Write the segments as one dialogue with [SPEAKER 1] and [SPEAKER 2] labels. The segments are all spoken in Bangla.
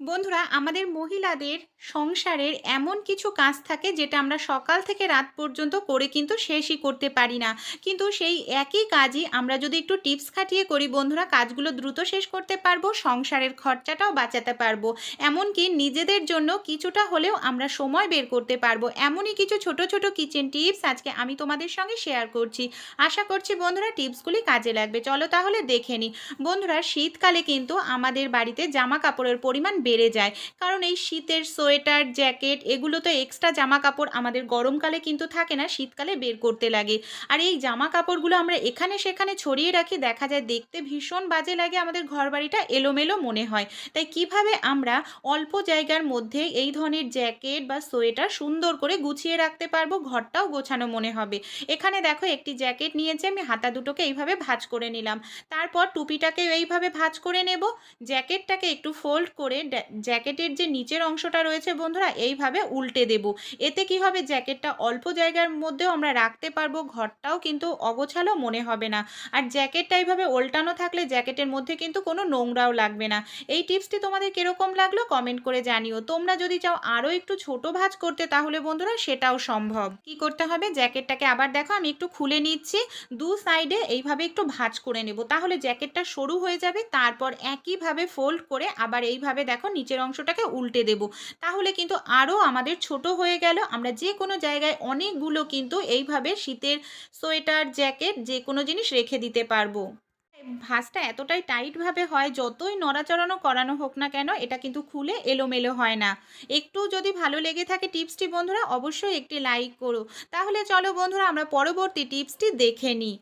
[SPEAKER 1] বন্ধুরা, আমাদের মহিলাদের সংসারের এমন কিছু কাজ থাকে যেটা আমরা সকাল থেকে রাত পর্যন্ত করে কিন্তু শেষই করতে পারি না। কিন্তু সেই একই কাজই আমরা যদি একটু টিপস খাটিয়ে করি, বন্ধুরা, কাজগুলো দ্রুত শেষ করতে পারব, সংসারের খরচাটাও বাঁচাতে পারব। এমনকি নিজেদের জন্য কিছুটা হলেও আমরা সময় বের করতে পারব। এমনই কিছু ছোট ছোট কিচেন টিপস আজকে আমি তোমাদের সঙ্গে শেয়ার করছি। আশা করছি বন্ধুরা, টিপসগুলি কাজে লাগবে। চলো তাহলে দেখে নিই। বন্ধুরা, শীতকালে কিন্তু আমাদের বাড়িতে জামা কাপড়ের পরিমাণ বেড়ে যায়। কারণ এই শীতের সোয়েটার, জ্যাকেট এগুলো তো এক্সট্রা জামা কাপড় আমাদের গরমকালে কিন্তু থাকে না, শীতকালে বের করতে লাগে। আর এই জামা কাপড়গুলো আমরা এখানে সেখানে ছড়িয়ে রাখি, দেখা যায় দেখতে ভীষণ বাজে লাগে আমাদের ঘর বাড়িটা এলোমেলো মনে হয়। তাই কীভাবে আমরা অল্প জায়গার মধ্যে এই ধরনের জ্যাকেট বা সোয়েটার সুন্দর করে গুছিয়ে রাখতে পারব, ঘরটাও গোছানো মনে হবে। এখানে দেখো একটি জ্যাকেট নিয়েছি আমি, হাতা দুটোকে এইভাবে ভাঁজ করে নিলাম। তারপর টুপিটাকে এইভাবে ভাঁজ করে নেব। জ্যাকেটটাকে একটু ফোল্ড করে জ্যাকেটের যে নিচের অংশটা রয়েছে বন্ধুরা, এইভাবে উল্টে দেব। এতে কি হবে? জ্যাকেটটা অল্প জায়গার মধ্যেও আমরা রাখতে পারব, ঘরটাও কিন্তু অগোছালো মনে হবে না। আর জ্যাকেটটা এইভাবে উল্টানো থাকলে জ্যাকেটের মধ্যে কিন্তু কোনো নোংরাও লাগবে না। এই টিপসটি তোমাদের কীরকম লাগল কমেন্ট করে জানিও। তোমরা যদি চাও আরও একটু ছোট ভাঁজ করতে, তাহলে বন্ধুরা সেটাও সম্ভব। কি করতে হবে? জ্যাকেটটাকে আবার দেখো, আমি একটু খুলে নিচ্ছি। দু সাইডে এইভাবে একটু ভাঁজ করে নেব। তাহলে জ্যাকেটটা সরু হয়ে যাবে, তারপর একইভাবে ফোল্ড করে আবার এইভাবে দেখো নিচের অংশটাকে উল্টে দেব। তাহলে কিন্তু আরও আমাদের ছোট হয়ে গেল। আমরা যে কোনো জায়গায় অনেকগুলো কিন্তু এইভাবে শীতের সোয়েটার, জ্যাকেট যে কোনো জিনিস রেখে দিতে পারব। ভাঁজটা এতটাই টাইটভাবে হয়, যতই নড়াচড়ানো করানো হোক না কেন, এটা কিন্তু খুলে এলোমেলো হয় না। একটু যদি ভালো লেগে থাকে টিপসটি বন্ধুরা, অবশ্যই একটি লাইক করো। তাহলে চলো বন্ধুরা, আমরা পরবর্তী টিপসটি দেখে নিই।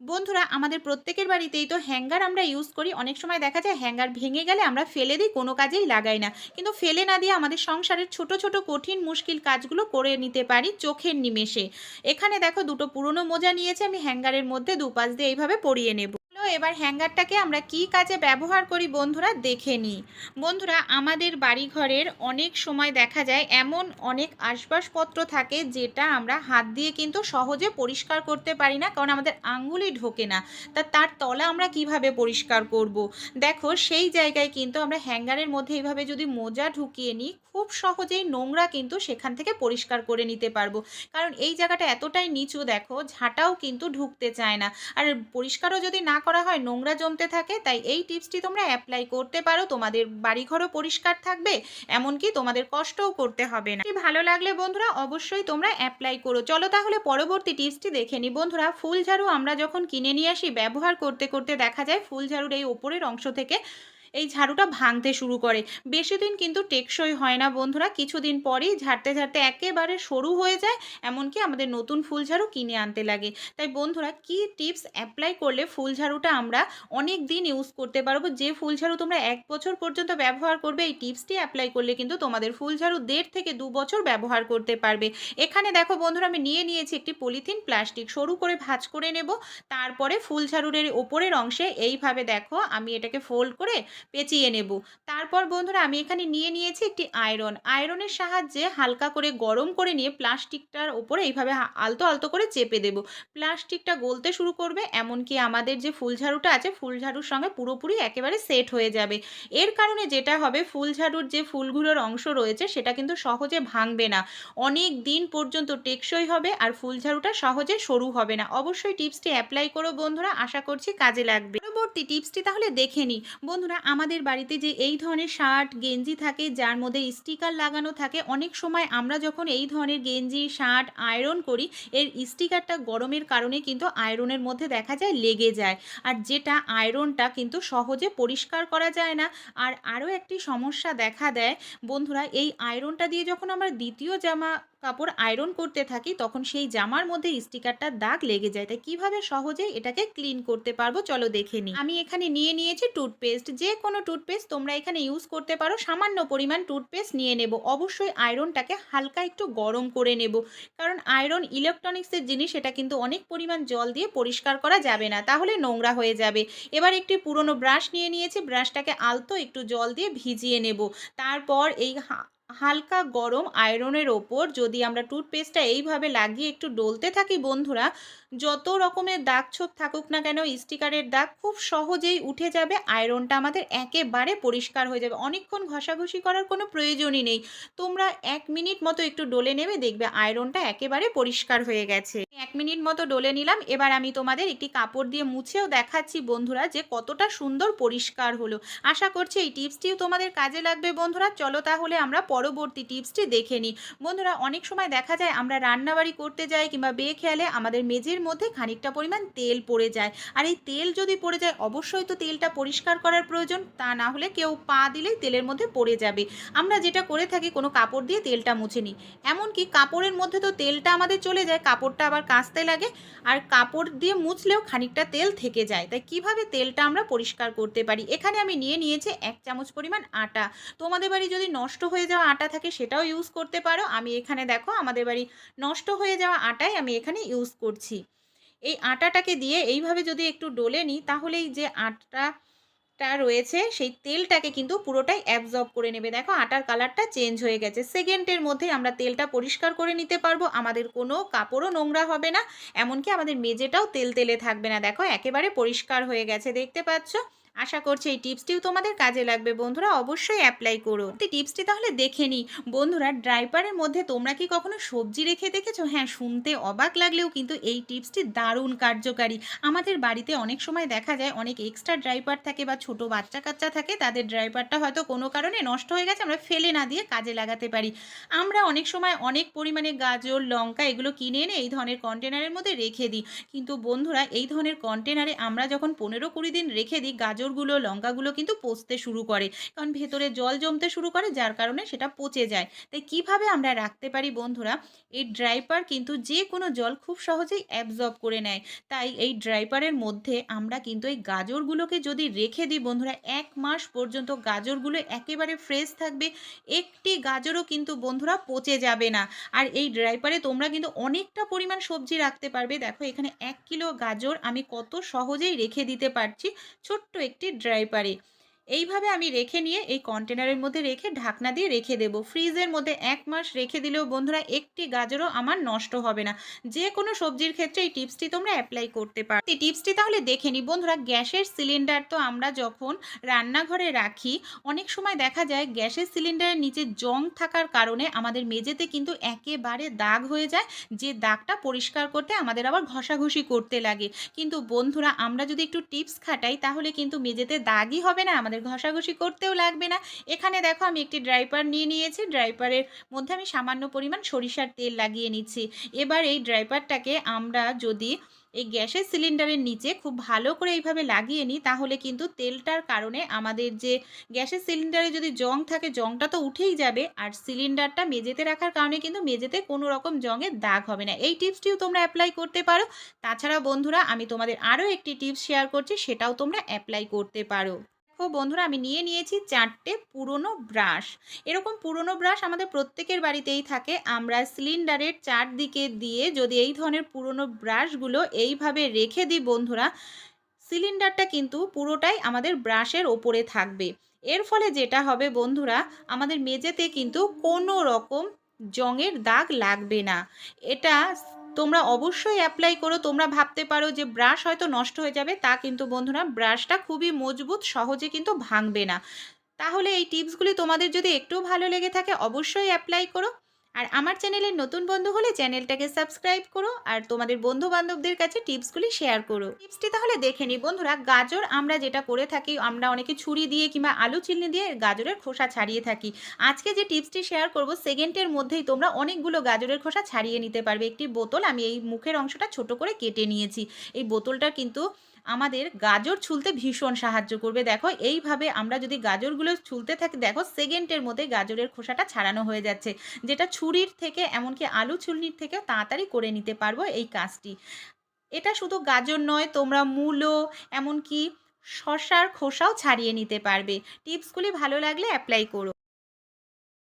[SPEAKER 1] বন্ধুরা, আমাদের প্রত্যেকের বাড়িতেই তো হ্যাঙ্গার আমরা ইউজ করি। অনেক সময় দেখা যায় হ্যাঙ্গার ভেঙে গেলে আমরা ফেলে দিই, কোনো কাজেই লাগাই না। কিন্তু ফেলে না দিয়ে আমাদের সংসারের ছোট ছোট, কঠিন, মুশকিল কাজগুলো করে নিতে পারি চোখের নিমেষে। এখানে দেখো দুটো পুরনো মোজা নিয়েছে, আমি হ্যাঙ্গারের মধ্যে দুপাশ দিয়ে এইভাবে পরিয়ে নেব। এবার হ্যাঙ্গারটাকে আমরা কি কাজে ব্যবহার করি বন্ধুরা দেখে নিই। বন্ধুরা, আমাদের বাড়িঘরের অনেক সময় দেখা যায় এমন অনেক আসবাবপত্র থাকে যেটা আমরা হাত দিয়ে কিন্তু সহজে পরিষ্কার করতে পারি না, কারণ আমাদের আঙ্গুলি ঢোকে না। তা তার তলা আমরা কীভাবে পরিষ্কার করব। দেখো, সেই জায়গায় কিন্তু আমরা হ্যাঙ্গারের মধ্যে এইভাবে যদি মোজা ঢুকিয়ে নিই, খুব সহজেই নোংরা কিন্তু সেখান থেকে পরিষ্কার করে নিতে পারব। কারণ এই জায়গাটা এতটাই নিচু, দেখো, ঝাঁটাও কিন্তু ঢুকতে চায় না। আর পরিষ্কারও যদি না করা হয়, নোংরা জমতে থাকে, তাই এই টিপসটি তোমরা অ্যাপ্লাই করতে পারো। তোমাদের বাড়িঘরও পরিষ্কার থাকবে, এমনকি তোমাদের কষ্টও করতে হবে না। ভালো লাগলে বন্ধুরা অবশ্যই তোমরা অ্যাপ্লাই করো। চলো তাহলে পরবর্তী টিপসটি দেখে নি বন্ধুরা, ফুল ঝাড়ু আমরা যখন কিনে নিয়ে আসি, ব্যবহার করতে করতে দেখা যায়, ফুল ঝাড়ুর এই ওপরের অংশ থেকে এই ঝাড়ুটা ভাঙতে শুরু করে। বেশি দিন কিন্তু টেকসই হয় না বন্ধুরা। কিছুদিন পরেই ঝাড়তে ঝাড়তে একেবারে সরু হয়ে যায়, এমনকি আমাদের নতুন ফুল ঝাড়ু কিনে আনতে লাগে। তাই বন্ধুরা, কি টিপস অ্যাপ্লাই করলে ফুল ঝাড়ুটা আমরা অনেক দিন ইউজ করতে পারব? যে ফুল ঝাড়ু তোমরা এক বছর পর্যন্ত ব্যবহার করবে, এই টিপসটি অ্যাপ্লাই করলে কিন্তু তোমাদের ফুল ঝাড়ু দেড় থেকে দু বছর ব্যবহার করতে পারবে। এখানে দেখো বন্ধুরা, আমি নিয়ে নিয়েছি একটি পলিথিন প্লাস্টিক। সরু করে ভাজ করে নেব। তারপরে ফুল ঝাড়ুর এর ওপরের অংশে এইভাবে দেখো, আমি এটাকে ফোল্ড করে পেঁচিয়ে নেব। তারপর বন্ধুরা আমি এখানে নিয়ে নিয়েছি একটি আয়রন আয়রনের সাহায্যে হালকা করে গরম করে নিয়ে প্লাস্টিকটার ওপরে এইভাবে আলতো আলতো করে চেপে দেব। প্লাস্টিকটা গলতে শুরু করবে, এমনকি আমাদের যে ফুল ঝাড়ুটা আছে, ফুল ঝাড়ুর সঙ্গে পুরোপুরি একেবারে সেট হয়ে যাবে। এর কারণে যেটা হবে ফুলঝাড়ুর যে ফুলগুলোর অংশ রয়েছে, সেটা কিন্তু সহজে ভাঙবে না। অনেক দিন পর্যন্ত টেকসই হবে আর ফুলঝাড়ুটা সহজে সরু হবে না। অবশ্যই টিপসটি অ্যাপ্লাই করো বন্ধুরা, আশা করছি কাজে লাগবে। পরবর্তী টিপসটি তাহলে দেখে নিই। বন্ধুরা আমাদের বাড়িতে যে এই ধরনের শার্ট, গেঞ্জি থাকে, যার মধ্যে স্টিকার লাগানো থাকে, অনেক সময় আমরা যখন এই ধরনের গেঞ্জি, শার্ট, আয়রন করি, এর স্টিকারটা গরমের কারণে কিন্তু আয়রনের মধ্যে দেখা যায় লেগে যায়। আর যেটা আয়রনটা কিন্তু সহজে পরিষ্কার করা যায় না। আর আরও একটি সমস্যা দেখা দেয়, বন্ধুরা, এই আয়রনটা দিয়ে যখন আমরা দ্বিতীয় জামা কাপড় আয়রন করতে থাকি, তখন সেই জামার মধ্যে স্টিকারটার দাগ লেগে যায়। তাই কীভাবে সহজেই এটাকে ক্লিন করতে পারব চলো দেখে নিই। আমি এখানে নিয়ে নিয়েছি টুথপেস্ট যে কোনো টুথপেস্ট তোমরা এখানে ইউজ করতে পারো। সামান্য পরিমাণ টুথপেস্ট নিয়ে নেব। অবশ্যই আয়রনটাকে হালকা একটু গরম করে নেব। কারণ আয়রন ইলেকট্রনিক্সের জিনিস, এটা কিন্তু অনেক পরিমাণ জল দিয়ে পরিষ্কার করা যাবে না। তাহলে নোংরা হয়ে যাবে। এবার একটি পুরনো ব্রাশ নিয়ে নিয়েছি। ব্রাশটাকে আলতো একটু জল দিয়ে ভিজিয়ে নেব। তারপর এই হালকা গরম আয়রনের ওপর যদি আমরা টুথপেস্টটা এইভাবে লাগিয়ে একটু ডলতে থাকি বন্ধুরা, যত রকমের দাগ ছোপ থাকুক না কেন, স্টিকারের দাগ খুব সহজেই উঠে যাবে, আয়রনটা আমাদের একেবারে পরিষ্কার হয়ে যাবে। অনেকক্ষণ ঘষাঘষি করার কোনো প্রয়োজনই নেই। তোমরা এক মিনিট মতো একটু ডলে নেবে, দেখবে আয়রনটা একেবারে পরিষ্কার হয়ে গেছে। মিনিট মতো ডলে নিলাম। এবার আমি তোমাদের একটি কাপড় দিয়ে মুছেও দেখাচ্ছি বন্ধুরা যে কতটা সুন্দর পরিষ্কার হলো। আশা করছি এই টিপসটিও তোমাদের কাজে লাগবে বন্ধুরা। চলো তাহলে আমরা পরবর্তী টিপসটি দেখে নিই। বন্ধুরা, অনেক সময় দেখা যায় আমরা রান্নাবাড়ি করতে যাই কিংবা বেখেয়ালে আমাদের মেঝের মধ্যে খানিকটা পরিমাণ তেল পড়ে যায়। আর এই তেল যদি পড়ে যায়, অবশ্যই তো তেলটা পরিষ্কার করার প্রয়োজন। তা না হলে কেউ পা দিলেই তেলের মধ্যে পড়ে যাবে। আমরা যেটা করে থাকি, কোনো কাপড় দিয়ে তেলটা মুছে নিই। এমনকি কাপড়ের মধ্যে তো তেলটা আমাদের চলে যায়, কাপড়টা আবার কাচতে লাগে আর কাপড় দিয়ে মুছলেও খানিকটা তেল থেকে যায়। তাই কীভাবে তেলটা আমরা পরিষ্কার করতে পারি? এখানে আমি নিয়ে নিয়েছি এক চামচ পরিমাণ আটা। তোমাদের বাড়ি যদি নষ্ট হয়ে যাওয়া আটা থাকে সেটাও ইউজ করতে পারো। আমি এখানে দেখো আমাদের বাড়ি নষ্ট হয়ে যাওয়া আটাই আমি এখানে ইউজ করছি। এই আটাটাকে দিয়ে এইভাবে যদি একটু ডলে নিই, তাহলেই যে যে আটাটা রয়েছে, সেই তেলটাকে কিন্তু পুরোটাই অ্যাবজর্ব করে নেবে। দেখো, আটার কালারটা চেঞ্জ হয়ে গেছে। সেকেন্ডের মধ্যে আমরা তেলটা পরিষ্কার করে নিতে পারব। আমাদের কোনো কাপড়ও নোংরা হবে না। এমনকি আমাদের মেজেটাও তেল তেলে থাকবে না। দেখো, একেবারে পরিষ্কার হয়ে গেছে। দেখতে পাচ্ছ? আশা করছি এই টিপসটিও তোমাদের কাজে লাগবে। বন্ধুরা, অবশ্যই অ্যাপ্লাই করো। এই টিপসটি তাহলে দেখে নিই। বন্ধুরা, ড্রাইপারের মধ্যে তোমরা কি কখনো সবজি রেখে দেখেছ? হ্যাঁ শুনতে অবাক লাগলেও কিন্তু এই টিপসটি দারুণ কার্যকারী। আমাদের বাড়িতে অনেক সময় দেখা যায়, অনেক এক্সট্রা ড্রাইপার থাকে বা ছোট বাচ্চা কাচ্চা থাকে, তাদের ড্রাইপারটা হয়তো কোনো কারণে নষ্ট হয়ে গেছে, আমরা ফেলে না দিয়ে কাজে লাগাতে পারি। আমরা অনেক সময় অনেক পরিমাণে গাজর, লঙ্কা এগুলো কিনে এনে এই ধরনের কন্টেনারের মধ্যে রেখে দিই। কিন্তু বন্ধুরা, এই ধরনের কন্টেনারে আমরা যখন পনেরো কুড়ি দিন রেখে দিই গাজরগুলো লঙ্কাগুলো কিন্তু পচতে শুরু করে। কারণ ভেতরে জল জমতে শুরু করে, যার কারণে সেটা পচে যায়। তাই কীভাবে আমরা রাখতে পারি বন্ধুরা? এই ড্রাইপার কিন্তু যে কোনো জল খুব সহজেই অ্যাবজর্ব করে নেয়। তাই এই ড্রাইপারের মধ্যে আমরা কিন্তু এই গাজরগুলোকে যদি রেখে দিই বন্ধুরা, এক মাস পর্যন্ত গাজরগুলো একেবারে ফ্রেশ থাকবে। একটি গাজরও কিন্তু বন্ধুরা পচে যাবে না। আর এই ড্রাইপারে তোমরা কিন্তু অনেকটা পরিমাণ সবজি রাখতে পারবে। দেখো এখানে এক কিলো গাজর আমি কত সহজেই রেখে দিতে পারছি। ছোট্ট একটি ড্রাইপারে এইভাবে আমি রেখে নিয়ে এই কন্টেনারের মধ্যে রেখে ঢাকনা দিয়ে রেখে দেবো। ফ্রিজের মধ্যে এক মাস রেখে দিলেও বন্ধুরা একটি গাজরও আমার নষ্ট হবে না। যে কোনো সবজির ক্ষেত্রে এই টিপসটি তোমরা অ্যাপ্লাই করতে পারো। এই টিপসটি তাহলে দেখে নিই বন্ধুরা গ্যাসের সিলিন্ডার তো আমরা যখন রান্নাঘরে রাখি, অনেক সময় দেখা যায় গ্যাসের সিলিন্ডারের নিচে জং থাকার কারণে আমাদের মেঝেতে কিন্তু একেবারে দাগ হয়ে যায়। যে দাগটা পরিষ্কার করতে আমাদের আবার ঘষাঘষি করতে লাগে। কিন্তু বন্ধুরা আমরা যদি একটু টিপস খাটাই, তাহলে কিন্তু মেঝেতে দাগই হবে না, আমাদের ঘষাঘষি করতেও লাগবে না। এখানে দেখো আমি একটি ড্রাইপার নিয়ে নিয়েছি। ড্রাইপারের মধ্যে আমি সামান্য পরিমাণ সরিষার তেল লাগিয়ে নিচ্ছি। এবার এই ড্রাইপারটাকে আমরা যদি এই গ্যাসের সিলিন্ডারের নিচে খুব ভালো করে এইভাবে লাগিয়ে নিই, তাহলে কিন্তু তেলটার কারণে আমাদের যে গ্যাসের সিলিন্ডারে যদি জং থাকে, জংটা তো উঠেই যাবে। আর সিলিন্ডারটা মেঝেতে রাখার কারণে কিন্তু মেঝেতে কোনো রকম জংয়ের দাগ হবে না। এই টিপসটিও তোমরা অ্যাপ্লাই করতে পারো। তাছাড়া বন্ধুরা, আমি তোমাদের আরও একটি টিপস শেয়ার করছি, সেটাও তোমরা অ্যাপ্লাই করতে পারো। দেখো বন্ধুরা, আমি নিয়ে নিয়েছি চারটে পুরনো ব্রাশ। এরকম পুরনো ব্রাশ আমাদের প্রত্যেকের বাড়িতেই থাকে। আমরা সিলিন্ডারের চারদিকে দিয়ে যদি এই ধরনের পুরনো ব্রাশগুলো এইভাবে রেখে দিই বন্ধুরা, সিলিন্ডারটা কিন্তু পুরোটাই আমাদের ব্রাশের ওপরে থাকবে। এর ফলে যেটা হবে বন্ধুরা, আমাদের মেঝেতে কিন্তু কোনো রকম জঙের দাগ লাগবে না। এটা তোমরা অবশ্যই অ্যাপ্লাই করো। তোমরা ভাবতে পারো যে ব্রাশ হয়তো নষ্ট হয়ে যাবে। তা কিন্তু বন্ধুরা ব্রাশটা খুবই মজবুত, সহজে কিন্তু ভাঙবে না। তাহলে এই টিপসগুলি তোমাদের যদি একটু ভালো লেগে থাকে, অবশ্যই অ্যাপ্লাই করো। আর আমার চ্যানেলের নতুন বন্ধু হলে চ্যানেলটাকে সাবস্ক্রাইব করো আর তোমাদের বন্ধু বান্ধবদের কাছে টিপসগুলি শেয়ার করো। টিপসটি তাহলে দেখে নিই। বন্ধুরা, গাজর আমরা যেটা করে থাকি, আমরা অনেকে ছুরি দিয়ে কিংবা আলু চিলনি দিয়ে গাজরের খোসা ছাড়িয়ে থাকি। আজকে যে টিপসটি শেয়ার করব, সেকেন্ডের মধ্যেই তোমরা অনেকগুলো গাজরের খোসা ছাড়িয়ে নিতে পারবে। একটি বোতল, আমি এই মুখের অংশটা ছোট করে কেটে নিয়েছি। এই বোতলটা কিন্তু আমাদের গাজর ছুলতে ভীষণ সাহায্য করবে। দেখো, এইভাবে আমরা যদি গাজরগুলো ছুলতে থাকি, দেখো, সেকেন্ডের মধ্যে গাজরের খোসাটা ছাড়ানো হয়ে যাচ্ছে। যেটা ছুরির থেকে, এমনকি আলু ছুলনির থেকে তাড়াতাড়ি করে নিতে পারব এই কাজটি। এটা শুধু গাজর নয়, তোমরা মূলো, এমনকি শশার খোসাও ছাড়িয়ে নিতে পারবে। টিপসগুলি ভালো লাগলে অ্যাপ্লাই করো।